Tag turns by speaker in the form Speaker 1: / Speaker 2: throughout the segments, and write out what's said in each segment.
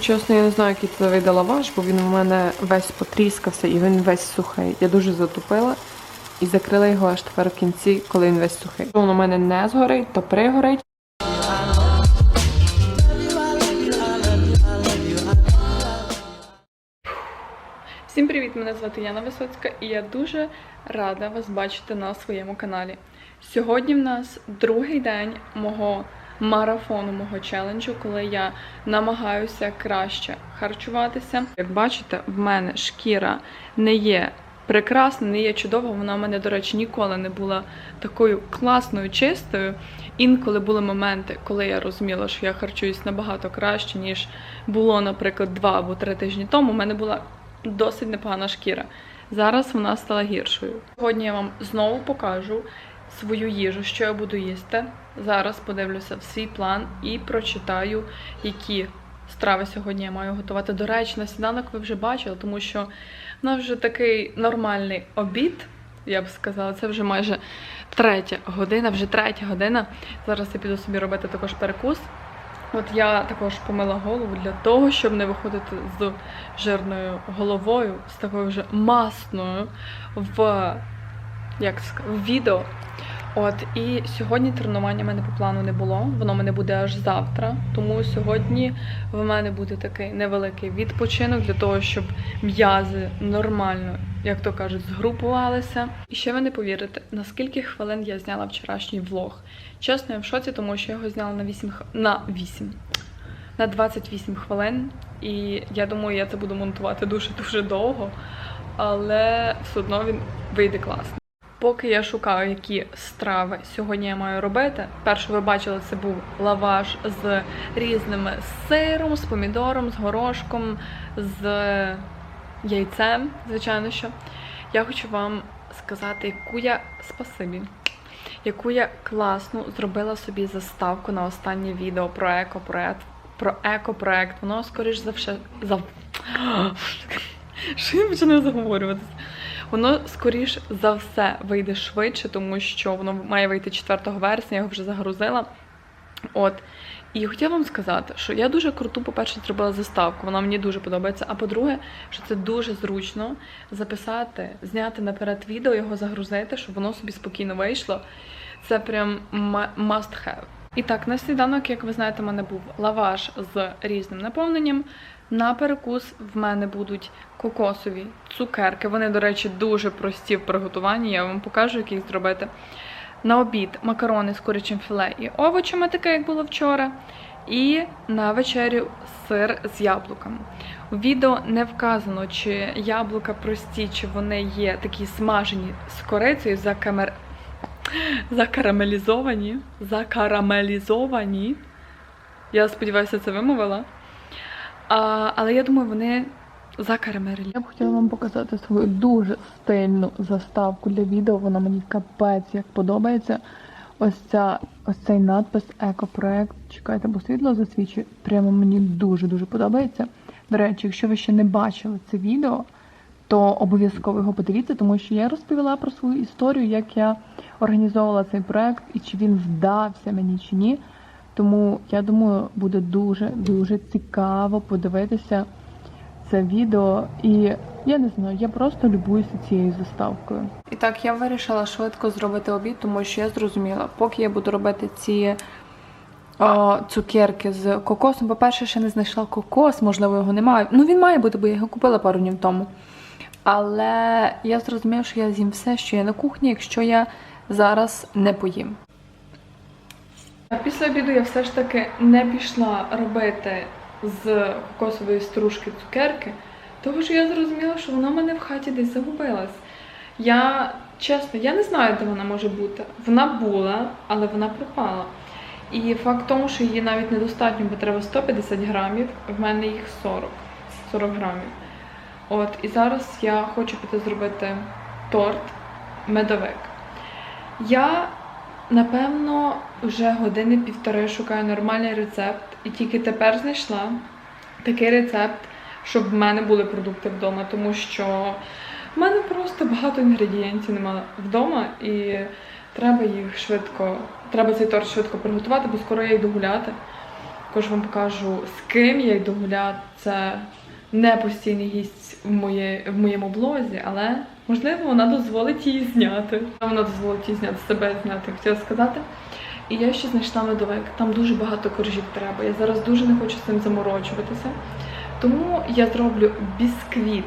Speaker 1: Чесно, я не знаю, який це вийде лаваш, бо він у мене весь потріскався і він весь сухий. Я дуже затупила і закрила його аж тепер в кінці, коли він весь сухий. Якщо Він у мене не згорить, то пригорить. Всім привіт! Мене звати Яна Висоцька і я дуже рада вас бачити на своєму каналі. Сьогодні в нас другий день мого марафону, мого челенджу, коли я намагаюся краще харчуватися. Як бачите, в мене шкіра не є прекрасна, не є чудова. Вона в мене, до речі, ніколи не була такою класною, чистою. Інколи були моменти, коли я розуміла, що я харчуюсь набагато краще, ніж було, наприклад, два або три тижні тому. У мене була досить непогана шкіра. Зараз вона стала гіршою. Сьогодні я вам знову покажу свою їжу, що я буду їсти. Зараз подивлюся в свій план і прочитаю, які страви сьогодні я маю готувати. До речі, на сніданок ви вже бачили, тому що в нас вже такий нормальний обід. Я б сказала, це вже майже третя година, вже третя година. Зараз я піду собі робити також перекус. От я також помила голову для того, щоб не виходити з жирною головою, з такою вже масною в, як сказати, в відео. От і сьогодні тренування в мене по плану не було. Воно мене буде аж завтра. Тому сьогодні в мене буде такий невеликий відпочинок для того, щоб м'язи нормально, як то кажуть, згрупувалися. І ще ви не повірите, наскільки хвилин я зняла вчорашній влог. Чесно, я в шоці, тому що я його зняла на 8 х- на 8, на 28 хвилин. І я думаю, я це буду монтувати дуже-дуже довго, але все одно він вийде класно. Поки я шукаю, які страви сьогодні я маю робити. Перше, ви бачили, це був лаваш з різними з сиром, з помідором, з горошком, з яйцем, звичайно що. Я хочу вам сказати, яку я спасибі, яку я класну зробила собі заставку на останнє відео про екопроект. Про екопроект. Воно скоріш за все. За... Що я починаю заговорюватися? Воно скоріш за все вийде швидше, тому що воно має вийти 4 вересня, я його вже загрузила. От. І хотіла вам сказати, що я дуже круту, по-перше, зробила заставку, вона мені дуже подобається. А по-друге, що це дуже зручно записати, зняти наперед відео, його загрузити, щоб воно собі спокійно вийшло. Це прям must have. І так, на сніданок, як ви знаєте, в мене був лаваш з різним наповненням. На перекус в мене будуть кокосові цукерки. Вони, до речі, дуже прості в приготуванні. Я вам покажу, як їх зробити. На обід макарони з курячим філе і овочами, таке як було вчора. І на вечерю сир з яблуками. У відео не вказано, чи яблука прості, чи вони є такі смажені з корицею, закамер... закарамелізовані. Закарамелізовані. Я сподіваюся, це вимовила. А, але я думаю, вони закарамелізовані. Я б хотіла вам показати свою дуже стильну заставку для відео. Вона мені капець як подобається. Ось ця ось цей надпис екопроект. Чекайте, бо світло засвічує. Прямо мені дуже-дуже подобається. До речі, якщо ви ще не бачили це відео, то обов'язково його подивіться, тому що я розповіла про свою історію, як я організовувала цей проект і чи він вдався мені чи ні. Тому я думаю, буде дуже дуже цікаво подивитися це відео. І я не знаю, я просто любуюся цією заставкою. І так, я вирішила швидко зробити обід, тому що я зрозуміла, поки я буду робити ці о, цукерки з кокосом. По-перше, ще не знайшла кокос, можливо, його немає. Ну, він має бути, бо я його купила пару днів тому. Але я зрозуміла, що я з'їм все, що є на кухні, якщо я зараз не поїм. А Після обіду я все ж таки не пішла робити з кокосової стружки цукерки, тому що я зрозуміла, що вона в мене в хаті десь загубилась. Я чесно, я не знаю, де вона може бути. Вона була, але вона пропала. І факт тому, що її навіть недостатньо, бо треба 150 грамів, в мене їх 40, 40 грамів. От, і зараз я хочу піти зробити торт медовик. Я Напевно, вже години півтори шукаю нормальний рецепт, і тільки тепер знайшла такий рецепт, щоб в мене були продукти вдома, тому що в мене просто багато інгредієнтів немає вдома, і треба їх швидко, треба цей торт швидко приготувати, бо скоро я йду гуляти. Також вам покажу, з ким я йду гуляти. Це не постійний гість в, моє, в моєму блозі, але можливо вона дозволить її зняти. Вона дозволить її зняти себе зняти, хотіла сказати. І я ще знайшла медовик. Там дуже багато коржів треба. Я зараз дуже не хочу з цим заморочуватися. Тому я зроблю бісквіт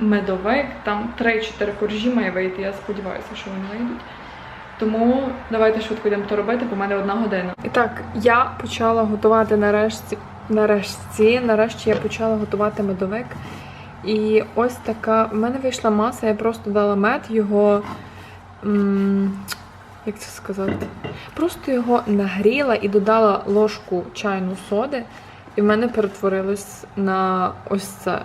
Speaker 1: медовик. Там 3-4 коржі має вийти. Я сподіваюся, що вони вийдуть. Тому давайте швидко йдемо то робити, бо в мене одна година. І так, я почала готувати нарешті. Нарешті, нарешті я почала готувати медовик. І ось така. В мене вийшла маса, я просто дала мед, його. як це сказати? Просто його нагріла і додала ложку чайну соди, і в мене перетворилось на ось це.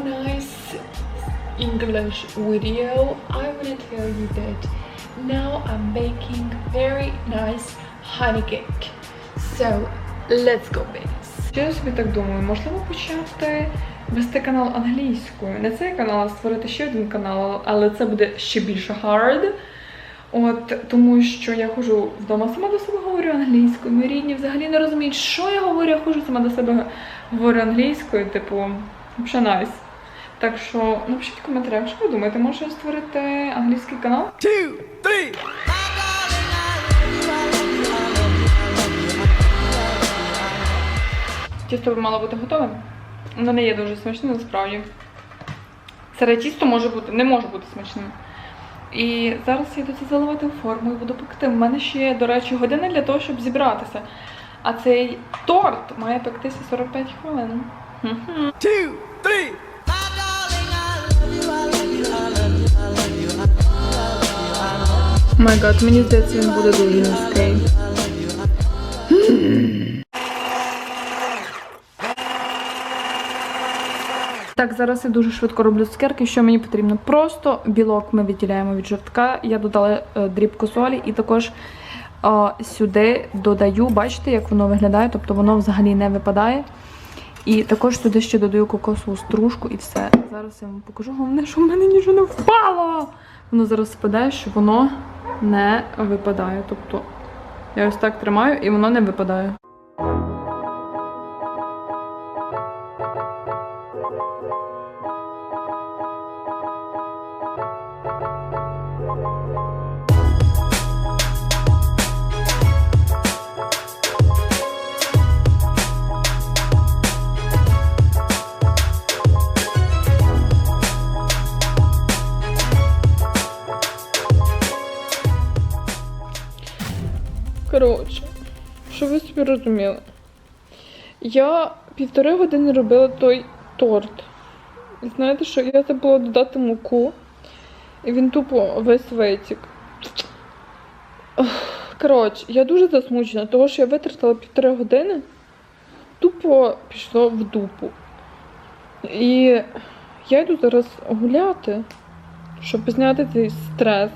Speaker 1: Nice English video. I want to tell you that now I'm making very nice honey cake. So let's go, babes. Я собі так думаю, можливо почати вести канал англійською. Не цей канал, а створити ще один канал, але це буде ще більше hard. От тому, що я ходжу вдома сама до себе говорю англійською. Мої рідні взагалі не розуміють, що я говорю, я ходжу сама до себе говорю англійською, типу, взагалі найс. Так що напишіть в коментарях, що ви думаєте, може створити англійський канал? Тісто мало бути готове. Воно не є дуже смачним насправді. Сире тісто може бути, не може бути смачним. І зараз я йду це заливати в форму і буду пекти. У мене ще є, до речі, година для того, щоб зібратися. А цей торт має пектися 45 хвилин. Мгм. Май гад, мені здається, він буде дуже низький. Так, зараз я дуже швидко роблю цукерки. Що мені потрібно? Просто білок ми відділяємо від жовтка. Я додала е, дрібку солі і також е, сюди додаю, бачите, як воно виглядає, тобто воно взагалі не випадає. І також туди ще додаю кокосову стружку і все. Зараз я вам покажу. Головне, що в мене нічого не впало. Воно зараз спадає, що воно не випадає. Тобто я ось так тримаю і воно не випадає. Розуміли? Я півтори години робила той торт. Знаєте що, я забула додати муку, і він тупо весь витік. Коротше, я дуже засмучена, тому що я витратила півтори години, тупо пішло в дупу. І я йду зараз гуляти, щоб зняти цей стрес.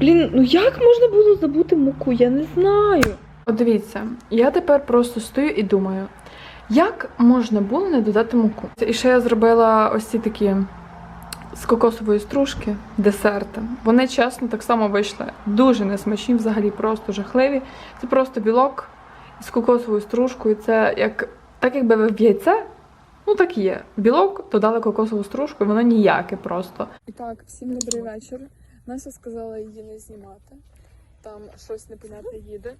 Speaker 1: Блін, ну як можна було забути муку? Я не знаю. От дивіться, я тепер просто стою і думаю, як можна було не додати муку? І ще я зробила ось ці такі з кокосової стружки десерти. Вони чесно так само вийшли дуже несмачні, взагалі просто жахливі. Це просто білок з кокосовою стружкою. Це як так, якби ви в яйце. Ну так і є. Білок додали кокосову стружку, і воно ніяке просто. І так, всім добрий вечір. Настя сказала її не знімати. Там щось непонятне їде.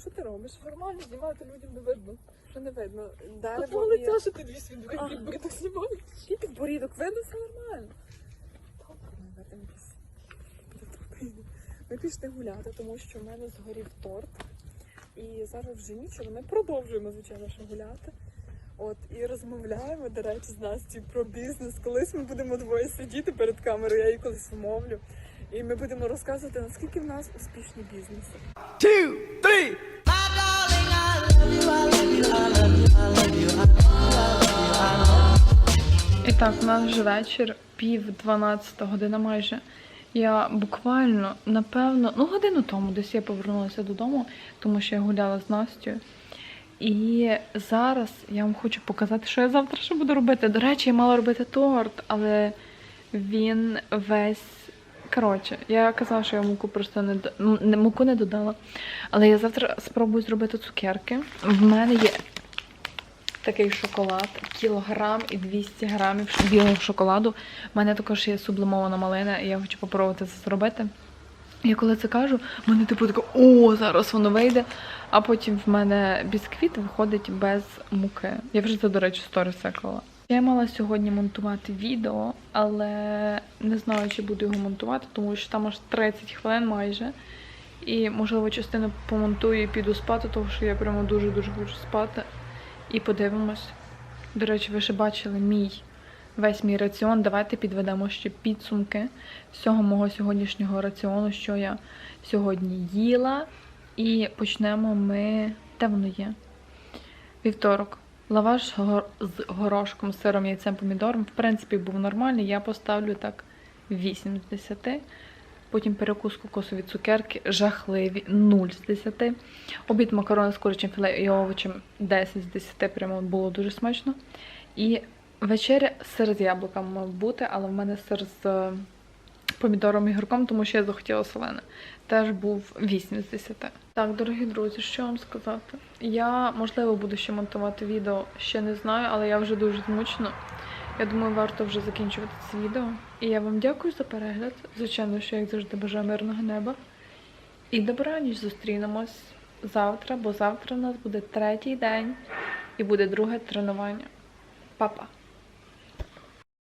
Speaker 1: Що ти робиш? Нормально знімати людям не видно. Що не видно? Дерево і-
Speaker 2: лиця, що ти дві свідки
Speaker 1: Ага.
Speaker 2: підборідок знімаєш.
Speaker 1: І підборідок, видно, все нормально. Добре, видно якісь. Ми пішли гуляти, тому що в мене згорів торт. І зараз вже ніч, але ми продовжуємо, звичайно, що гуляти. От і розмовляємо, до речі, з Настю про бізнес. Колись ми будемо двоє сидіти перед камерою, я її колись вмовлю. І ми будемо розказувати, наскільки в нас успішні бізнеси. І так, у нас вже вечір, пів дванадцята година майже. Я буквально, напевно, ну годину тому десь я повернулася додому, тому що я гуляла з Настю. І зараз я вам хочу показати, що я завтра ще буду робити. До речі, я мала робити торт, але він весь. Коротше, я казала, що я муку просто не, ну, не муку не додала. Але я завтра спробую зробити цукерки. В мене є такий шоколад, кілограм і 200 грамів білого шоколаду. У мене також є сублимована малина, і я хочу попробувати це зробити. Я коли це кажу, мене типу таке, о, зараз воно вийде. А потім в мене бісквіт виходить без муки. Я вже це, до речі, сторіс виклала. Я мала сьогодні монтувати відео, але не знаю, чи буду його монтувати, тому що там аж 30 хвилин майже. І, можливо, частину помонтую і піду спати, тому що я прямо дуже-дуже хочу спати. І подивимось. До речі, ви ще бачили мій весь мій раціон. Давайте підведемо ще підсумки всього мого сьогоднішнього раціону, що я сьогодні їла. І почнемо ми. Де воно є? Вівторок. Лаваш з горошком, сиром, яйцем, помідором. В принципі, був нормальний. Я поставлю так 8 з 10. Потім перекус кокосові цукерки, жахливі 0 з 10. Обід макарони з курячим філе і овочем 10 з 10, прямо було дуже смачно. І вечеря сир з яблуками мав бути, але в мене сир з е, помідором і гірком, тому що я захотіла солене. Теж був 8 з 10. Так, дорогі друзі, що вам сказати? Я, можливо, буду ще монтувати відео, ще не знаю, але я вже дуже змучена. Я думаю, варто вже закінчувати це відео. І я вам дякую за перегляд. Звичайно, що як завжди бажаю мирного неба. І добраніч зустрінемось завтра, бо завтра у нас буде третій день і буде друге тренування. Па-па!